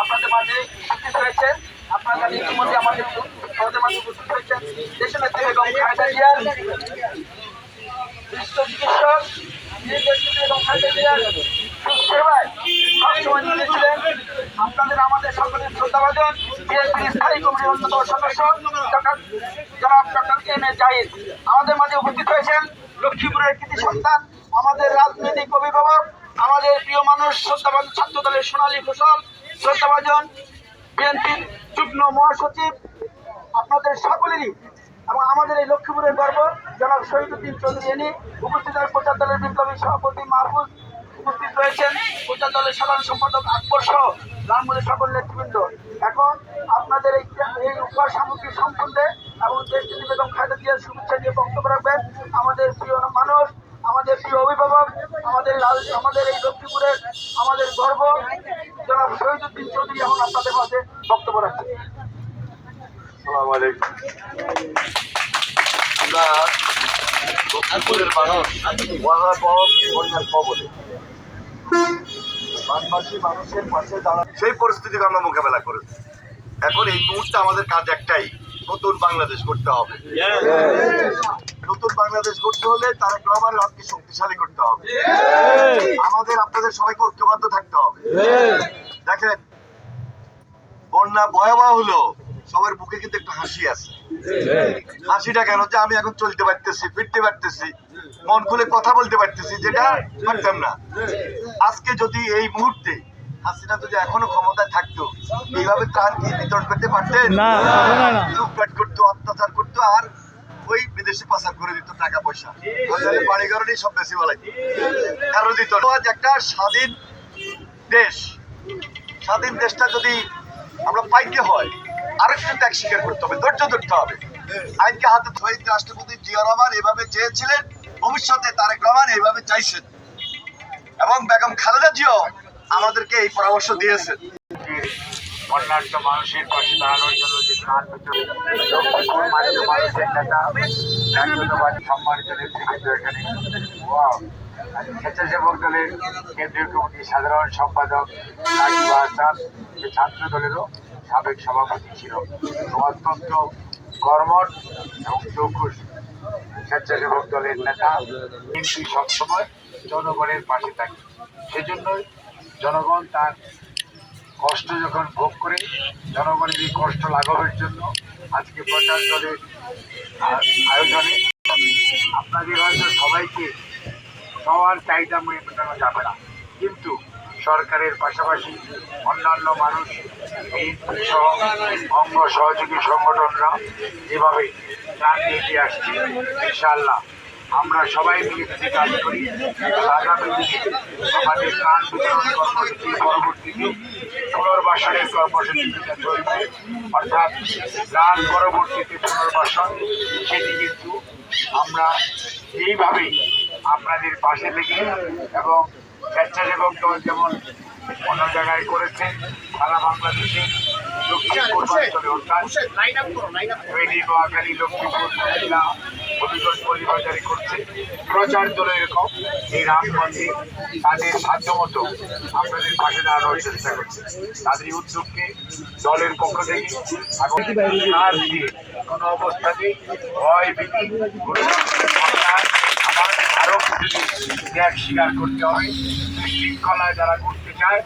আপনাদের মাঝে উপস্থিত হয়েছেন আপনারা ইতিমধ্যে আমাদের মাঝে উপস্থিত হয়েছেন দেশনেত্রী বেগম খালেদা জিয়ার বিশ্ব চিকিৎসক বেগম আপনাদের আমাদের সকলের শ্রদ্ধাভাজন বিএনপির স্থায়ী কমিটির অন্যতম সদস্য ডক্টর জনাব ডক্টর এম জাহিদ আমাদের মাঝে উপস্থিত হয়েছেন লক্ষ্মীপুরের কৃতি সন্তান, আমাদের রাজনৈতিক অভিভাবক, আমাদের প্রিয় মানুষ শ্রদ্ধাভাজন ছাত্র দলের সোনালী ফসল শ্রদ্ধাভাজন বিএনপির যুগ্ম মহাসচিব, আপনাদের সকলেরই এবং আমাদের এই লক্ষ্মীপুরের গর্ব, জনাব শহীদুদ্দিন চৌধুরী এনি, উপস্থিত প্রচার দলের বিপ্লবী সভাপতি মাহফুজ উপস্থিত রয়েছেন, প্রচার দলের সাধারণ সম্পাদক আকবর সহ রামমূলের সকল নেতৃবৃন্দ। এখন আপনাদের এই এই উপহার সামগ্রী সম্বন্ধে এবং দেশটি বেগম খালেদা জিয়ার শুভেচ্ছা দিয়ে বক্তব্য রাখবেন। আমাদের প্রিয় মানুষ, আমাদের প্রিয় অভিভাবক, আমাদের লাল, আমাদের এই লক্ষ্মীপুরের, আমাদের গর্ব। জনাব শহীদুদ্দিন চৌধুরী এখন আপনাদের মাঝে বক্তব্য রাখছেন। আমরা মানুষের সেই পরিস্থিতিকে আমরা মোকাবেলা করেছি। এখন এই মুহূর্তে আমাদের কাজ একটাই নতুন বাংলাদেশ করতে হবে। নতুন বাংলাদেশ করতে হলে তারা রহমানের হাতকে শক্তিশালী করতে হবে। আমাদের আপনাদের সবাইকে ঐক্যবদ্ধ থাকতে হবে। দেখেন বন্যা ভয়াবহ হলো সবার বুকে কিন্তু একটু হাসি আছে। হাসিটা কেন? যে আমি এখন চলতে পারতেছি ফিরতে পারতেছি মন খুলে কথা বলতে পারতেছি যেটা পারতাম না। আজকে যদি এই মুহূর্তে হাসিনা যদি এখনও ক্ষমতায় থাকতো এইভাবে তার কি বিতরণ করতে পারতেন। লুটপাট করতো অত্যাচার করতো আর ওই বিদেশে পাচার করে দিত টাকা পয়সা ওইখানে বাড়ি ঘরেই সব বেশি বলাই কারও দিত। আজ একটা স্বাধীন দেশ। স্বাধীন দেশটা যদি আমরা পাইতে হয় আরেকটু ত্যাগ স্বীকার করতে হবে ধৈর্য ধরতে হবে। আইনকে হাতে ধরে রাষ্ট্রপতি জিয়া রহমান এভাবে চেয়েছিলেন ভবিষ্যতে তারেক রহমান এইভাবে চাইছেন। এবং বেগম খালেদা জিয়াও আমাদেরকে এই পরামর্শ অন্যান্য মানুষের পাশে জন্য যে নেতা স্বেচ্ছাসেবক দলের কেন্দ্রীয় কমিটির সাধারণ সম্পাদক যে ছাত্র দলেরও সাবেক সভাপতি ছিল। অত্যন্ত কর্মঠ এবং চৌকুশ স্বেচ্ছাসেবক দলের নেতা কিন্তু সবসময় জনগণের পাশে থাকে। সেজন্যই জনগণ তার কষ্ট যখন ভোগ করে, জনগণের এই কষ্ট লাঘবের জন্য আজকে প্রচার দলের আয়োজনে আপনাদের হয়তো সবাইকে সবার চাহিদা মেটানো যাবে না। কিন্তু সরকারের পাশাপাশি অন্যান্য মানুষ সহ অঙ্গ সহযোগী সংগঠনরা যেভাবে দিয়ে এগিয়ে আসছে, ইনশাআল্লাহ আমরা সবাই মিলে যদি কাজ করি আগামী দিনে আমাদের প্রাণ বিতরণ কর্মসূচি পরবর্তীতে পুনর্বাসনের কর্মসূচি যেটা চলবে। অর্থাৎ প্রাণ পরবর্তীতে পুনর্বাসন সেটি কিন্তু আমরা এইভাবেই আপনাদের পাশে থেকে এবং স্বেচ্ছাসেবক দল যেমন অন্য জায়গায় করেছে সারা বাংলাদেশে দক্ষিণ পূর্বাঞ্চলে অর্থাৎ নোয়াখালী লক্ষ্মীপুর জেলা পরিবাজারি করছে। প্রচার দলের এরকম। এই রামগঞ্জে তাদের সাধ্যমতো আপনাদের পাশে দাঁড়ানোর চেষ্টা করছে। তাদের এই উদ্যোগকে দলের পক্ষ থেকে আর দিয়ে কোনো অবস্থাতেই ভয় ভীতি আরও কিছু ত্যাগ স্বীকার করতে হবে। শৃঙ্খলায় যারা করতে চায়